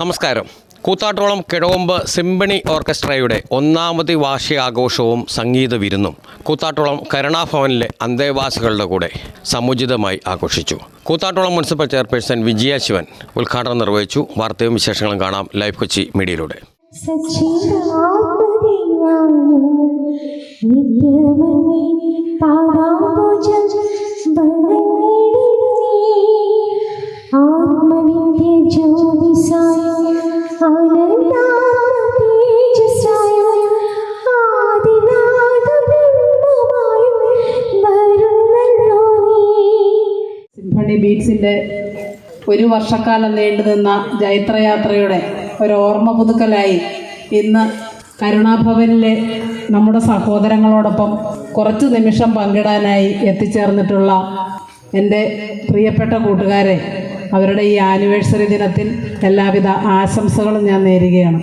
നമസ്കാരം. കൂത്താട്ടോളം കിഴവമ്പ് സിംബണി ഓർക്കസ്ട്രയുടെ ഒന്നാമത് വാർഷികാഘോഷവും സംഗീത വിരുന്നും കൂത്താട്ടോളം കരുണാഭവനിലെ അന്തേവാസികളുടെ കൂടെ സമുചിതമായി ആഘോഷിച്ചു. കൂത്താട്ടോളം മുനിസിപ്പൽ ചെയർപേഴ്സൺ വിജയ ശിവൻ ഉദ്ഘാടനം നിർവഹിച്ചു. വാർത്തയും വിശേഷങ്ങളും കാണാം ലൈവ് കൊച്ചി മീഡിയയിലൂടെ. ആത്മവിദ്യ ജ്യോതിസായ സിംഫണി ബീറ്റ്സിന്റെ ഒരു വർഷക്കാലം നീണ്ടുനിന്ന ജൈത്രയാത്രയുടെ ഒരു ഓർമ്മ പുതുക്കലായി ഇന്ന് കരുണാഭവനിലെ നമ്മുടെ സഹോദരങ്ങളോടൊപ്പം കുറച്ച് നിമിഷം പങ്കിടാനായി എത്തിച്ചേർന്നിട്ടുള്ള എന്റെ പ്രിയപ്പെട്ട കൂട്ടുകാരെ അവരുടെ ഈ ആനിവേഴ്സറി ദിനത്തിൽ എല്ലാവിധ ആശംസകളും ഞാൻ നേരുകയാണ്.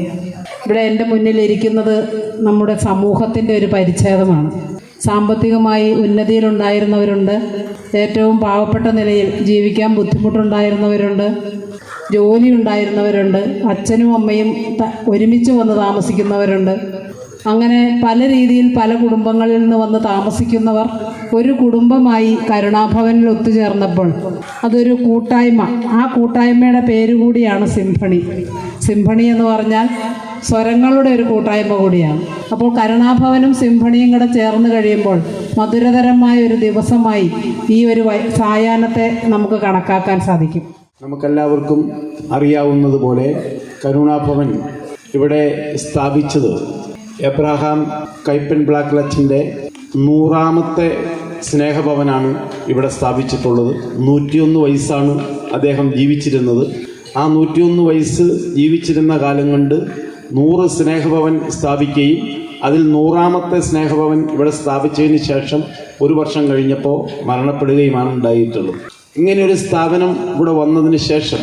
ഇവിടെ എന്റെ മുന്നിലിരിക്കുന്നത് നമ്മുടെ സമൂഹത്തിന്റെ ഒരു പരിച്ഛേദമാണ്. സാമ്പത്തികമായി ഉന്നതിയിലുണ്ടായിരുന്നവരുണ്ട്. ഏറ്റവും പാവപ്പെട്ട നിലയിൽ ജീവിക്കാൻ ബുദ്ധിമുട്ടുണ്ടായിരുന്നവരുണ്ട്. ജോലി ഉണ്ടായിരുന്നവരുണ്ട് അച്ഛനും അമ്മയും ഒരുമിച്ച് വന്ന് താമസിക്കുന്നവരുണ്ട്. അങ്ങനെ പല രീതിയിൽ പല കുടുംബങ്ങളിൽ നിന്ന് വന്ന് താമസിക്കുന്നവർ ഒരു കുടുംബമായി കരുണാഭവനിൽ ഒത്തുചേർന്നപ്പോൾ അതൊരു കൂട്ടായ്മ. ആ കൂട്ടായ്മയുടെ പേര് കൂടിയാണ് സിംഫണി. സിംഫണി എന്ന് പറഞ്ഞാൽ സ്വരങ്ങളുടെ ഒരു കൂട്ടായ്മ കൂടിയാണ്. അപ്പോൾ കരുണാഭവനും സിംഫണിയും കൂടെ ചേർന്ന് കഴിയുമ്പോൾ മധുരതരമായ ഒരു ദിവസമായി ഈ ഒരു സായാഹ്നത്തെ നമുക്ക് കണക്കാക്കാൻ സാധിക്കും. നമുക്കെല്ലാവർക്കും അറിയാവുന്നതുപോലെ കരുണാഭവൻ ഇവിടെ സ്ഥാപിച്ചത് എബ്രഹാം കൈപ്പൻ ബ്ലാക്ക് ലച്ചിന്റെ നൂറാമത്തെ സ്നേഹഭവനാണ് ഇവിടെ സ്ഥാപിച്ചിട്ടുള്ളത്. നൂറ്റിയൊന്ന് വയസ്സാണ് അദ്ദേഹം ജീവിച്ചിരുന്നത്. ആ നൂറ്റിയൊന്ന് വയസ്സ് ജീവിച്ചിരുന്ന കാലം കൊണ്ട് നൂറ് സ്നേഹഭവൻ സ്ഥാപിക്കുകയും അതിൽ നൂറാമത്തെ സ്നേഹഭവൻ ഇവിടെ സ്ഥാപിച്ചതിന് ശേഷം ഒരു വർഷം കഴിഞ്ഞപ്പോൾ മരണപ്പെടുകയുമാണ് ഉണ്ടായിട്ടുള്ളത്. ഇങ്ങനെ ഒരു സ്ഥാപനം ഇവിടെ വന്നതിന് ശേഷം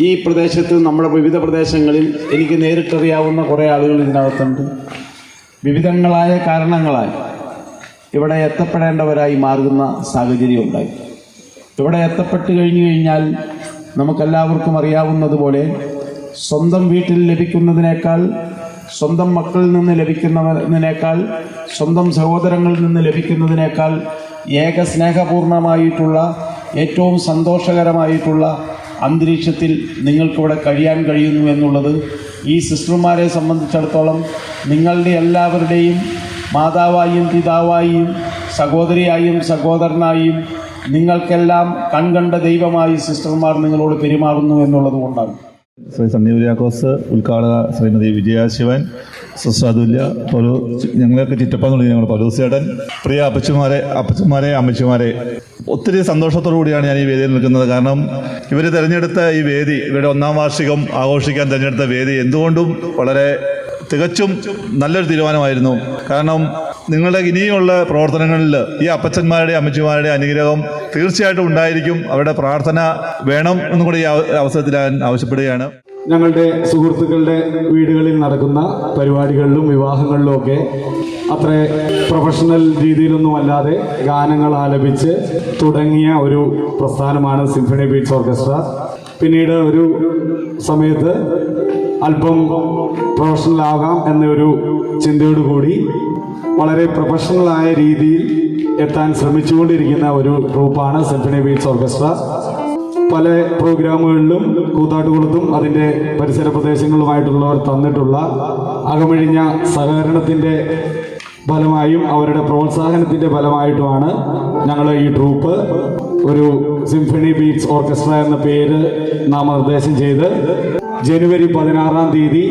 ഈ പ്രദേശത്ത് നമ്മുടെ വിവിധ പ്രദേശങ്ങളിൽ എനിക്ക് നേരിട്ടറിയാവുന്ന കുറേ ആളുകൾ ഇതിനകത്തുണ്ട്. വിവിധങ്ങളായ കാരണങ്ങളാൽ ഇവിടെ എത്തപ്പെടേണ്ടവരായി മാറുന്ന സാഹചര്യം ഉണ്ടായി. ഇവിടെ എത്തപ്പെട്ട് കഴിഞ്ഞു കഴിഞ്ഞാൽ നമുക്കെല്ലാവർക്കും അറിയാവുന്നതുപോലെ സ്വന്തം വീട്ടിൽ ലഭിക്കുന്നതിനേക്കാൾ സ്വന്തം മക്കളിൽ നിന്ന് ലഭിക്കുന്നതിനേക്കാൾ സ്വന്തം സഹോദരങ്ങളിൽ നിന്ന് ലഭിക്കുന്നതിനേക്കാൾ ഏക സ്നേഹപൂർണമായിട്ടുള്ള ഏറ്റവും സന്തോഷകരമായിട്ടുള്ള അന്തരീക്ഷത്തിൽ നിങ്ങൾക്കിവിടെ കഴിയാൻ കഴിയുന്നു എന്നുള്ളത് ഈ സിസ്റ്റർമാരെ സംബന്ധിച്ചിടത്തോളം നിങ്ങളുടെ എല്ലാവരുടെയും മാതാവായും പിതാവായും സഹോദരിയായും സഹോദരനായും നിങ്ങൾക്കെല്ലാം കൺകണ്ട ദൈവമായി സിസ്റ്റർമാർ നിങ്ങളോട് പെരുമാറുന്നു എന്നുള്ളത് കൊണ്ടാണ് ശ്രീ സണ്ണി കുര്യാക്കോസ് ഉദ്ഘാടക ശ്രീമതി വിജയാശിവൻ സുസ്വാദുല്യ പലു ഞങ്ങളൊക്കെ ഞങ്ങൾക്ക് തുടങ്ങി ഞങ്ങൾ പലൂസേടൻ പ്രിയ അപ്പച്ചുമാരെ അപ്പച്ചന്മാരെ അമ്മച്ചിമാരെ. ഒത്തിരി സന്തോഷത്തോടു കൂടിയാണ് ഞാൻ ഈ വേദിയിൽ നിൽക്കുന്നത്. കാരണം ഇവർ തിരഞ്ഞെടുത്ത ഈ വേദി ഇവരുടെ ഒന്നാം വാർഷികം ആഘോഷിക്കാൻ തിരഞ്ഞെടുത്ത വേദി എന്തുകൊണ്ടും വളരെ തികച്ചും നല്ലൊരു തീരുമാനമായിരുന്നു. കാരണം നിങ്ങളുടെ ഇനിയുള്ള പ്രവർത്തനങ്ങളിൽ ഈ അപ്പച്ചന്മാരുടെ അമ്മച്ചിമാരുടെ അനുഗ്രഹം തീർച്ചയായിട്ടും ഉണ്ടായിരിക്കും. അവരുടെ പ്രാർത്ഥന വേണം എന്നും കൂടി അവസരത്തിൽ ഞാൻ ആവശ്യപ്പെടുകയാണ്. ഞങ്ങളുടെ സുഹൃത്തുക്കളുടെ വീടുകളിൽ നടക്കുന്ന പരിപാടികളിലും വിവാഹങ്ങളിലും ഒക്കെ അത്ര പ്രൊഫഷണൽ രീതിയിലൊന്നും അല്ലാതെ ഗാനങ്ങൾ ആലപിച്ച് തുടങ്ങിയ ഒരു പ്രസ്ഥാനമാണ് സിംഫണി ബീറ്റ്സ് ഓർക്കസ്ട്ര പിന്നീട് ഒരു സമയത്ത് അല്പം പ്രൊഫഷണൽ ആകാം എന്നൊരു ചിന്തയോടുകൂടി വളരെ പ്രൊഫഷണലായ രീതിയിൽ എത്താൻ ശ്രമിച്ചുകൊണ്ടിരിക്കുന്ന ഒരു ഗ്രൂപ്പാണ് സിംഫണി ബീറ്റ്സ് ഓർക്കസ്ട്ര പല പ്രോഗ്രാമുകളിലും കൂത്താട്ടുകുളത്തും അതിന്റെ പരിസര പ്രദേശങ്ങളുമായിട്ടുള്ളവർ തന്നിട്ടുള്ള അകമഴിഞ്ഞ സഹകരണത്തിന്റെ ഫലമായും അവരുടെ പ്രോത്സാഹനത്തിന്റെ ഫലമായിട്ടുമാണ് ഞങ്ങൾ ഈ ട്രൂപ്പ് ഒരു സിംഫണി ബീറ്റ്സ് ഓർക്കസ്ട്ര എന്ന പേര് നാമനിർദ്ദേശം ചെയ്ത് ജനുവരി പതിനാറാം തീയതി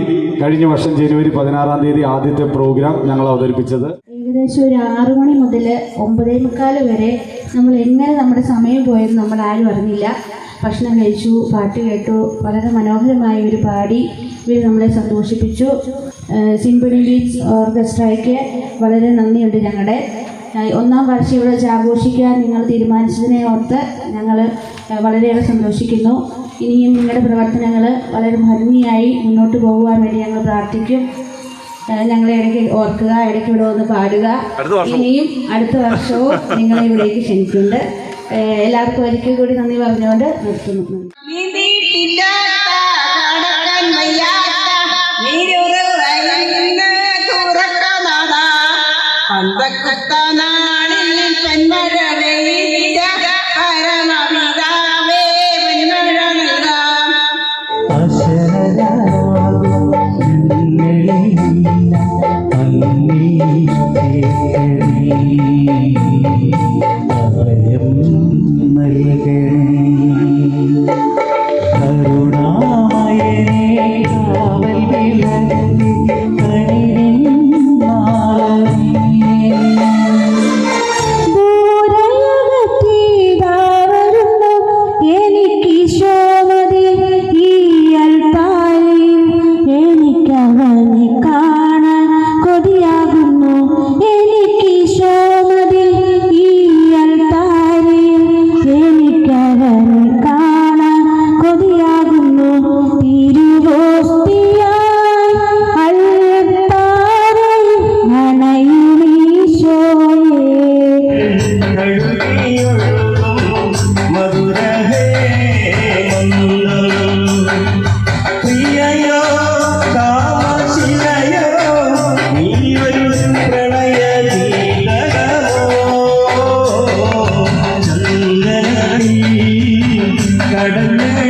കഴിഞ്ഞ വർഷം ജനുവരി പതിനാറാം തീയതി ആദ്യത്തെ പ്രോഗ്രാം ഞങ്ങൾ അവതരിപ്പിച്ചത്. ഏകദേശം ഒരു ആറു മണി മുതൽ ഒമ്പതേ മുക്കാൽ വരെ നമ്മൾ എങ്ങനെ നമ്മുടെ സമയം പോയെന്ന് നമ്മൾ ആരും അറിഞ്ഞില്ല. ഭക്ഷണം കഴിച്ചു പാട്ട് കേട്ടു വളരെ മനോഹരമായ ഒരു പാടി ഇവർ നമ്മളെ സന്തോഷിപ്പിച്ചു. സിംപിൾ ബീച്ച് ഓർക്കസ്ട്രയ്ക്ക് വളരെ നന്ദിയുണ്ട് ഞങ്ങളുടെ. ഒന്നാം വർഷം ഇവിടെ ആഘോഷിക്കാൻ നിങ്ങൾ തീരുമാനിച്ചതിനെ ഓർത്ത് ഞങ്ങൾ വളരെയേറെ സന്തോഷിക്കുന്നു. ഇനിയും നിങ്ങളുടെ പ്രവർത്തനങ്ങൾ വളരെ ഭംഗിയായി മുന്നോട്ട് പോകുവാൻ വേണ്ടി ഞങ്ങൾ പ്രാർത്ഥിക്കും. ഞങ്ങളെ ഇടയ്ക്ക് ഓർക്കുക ഇടയ്ക്ക് ഇവിടെ ഒന്ന് പാടുക. ഇനിയും അടുത്ത വർഷവും നിങ്ങളെ ഇവിടേക്ക് ക്ഷണിക്കുന്നുണ്ട്. എല്ലാവർക്കും ഒരിക്കൽ കൂടി നന്ദി പറഞ്ഞുകൊണ്ട് നിർത്തുന്നു. പന്തക്കുത്തനാളിൽ പെൺമഴ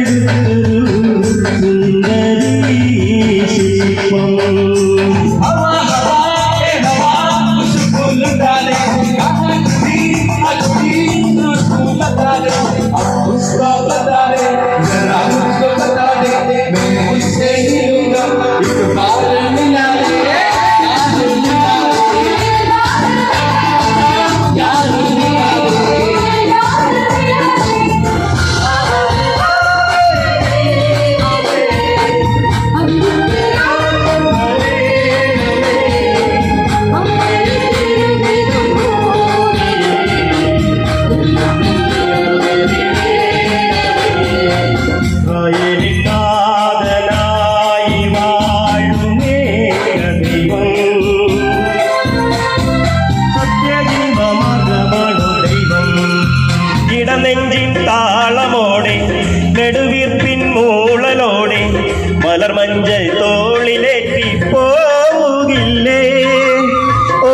Gündüzünde മലർമഞ്ചൽ തോളിലേറ്റി പോവുകില്ലേ ഓ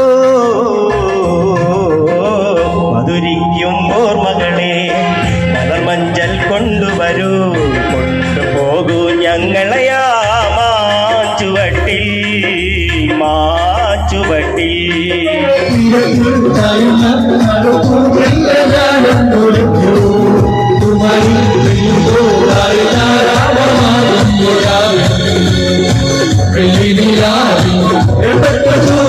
മധുരിക്കും ഓർമ്മകളെ മലർമഞ്ചൽ കൊണ്ടുവരൂ. കൊണ്ടുപോകൂ ഞങ്ങളെയാ മാച്ചുവട്ടിൽ മാച്ചുവട്ടിൽ. Baby, I love you.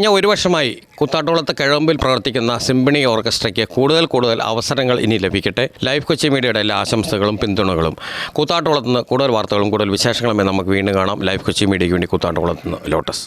കഴിഞ്ഞ ഒരു വർഷമായി കുത്താട്ടോളത്ത് കിഴമ്പിൽ പ്രവർത്തിക്കുന്ന സിംബണി ഓർക്കസ്ട്രയ്ക്ക് കൂടുതൽ കൂടുതൽ അവസരങ്ങൾ ഇനി ലഭിക്കട്ടെ. ലൈഫ് കൊച്ചി മീഡിയയുടെ എല്ലാ ആശംസകളും പിന്തുണകളും. കൂത്താട്ടോളത്ത് നിന്ന് കൂടുതൽ വാർത്തകളും കൂടുതൽ വിശേഷങ്ങളും നമുക്ക് വീണ്ടും കാണാം. ലൈഫ് കൊച്ചി മീഡിയയ്ക്ക് വേണ്ടി കൂത്താട്ടോളത്ത് നിന്ന് ലോട്ടസ്.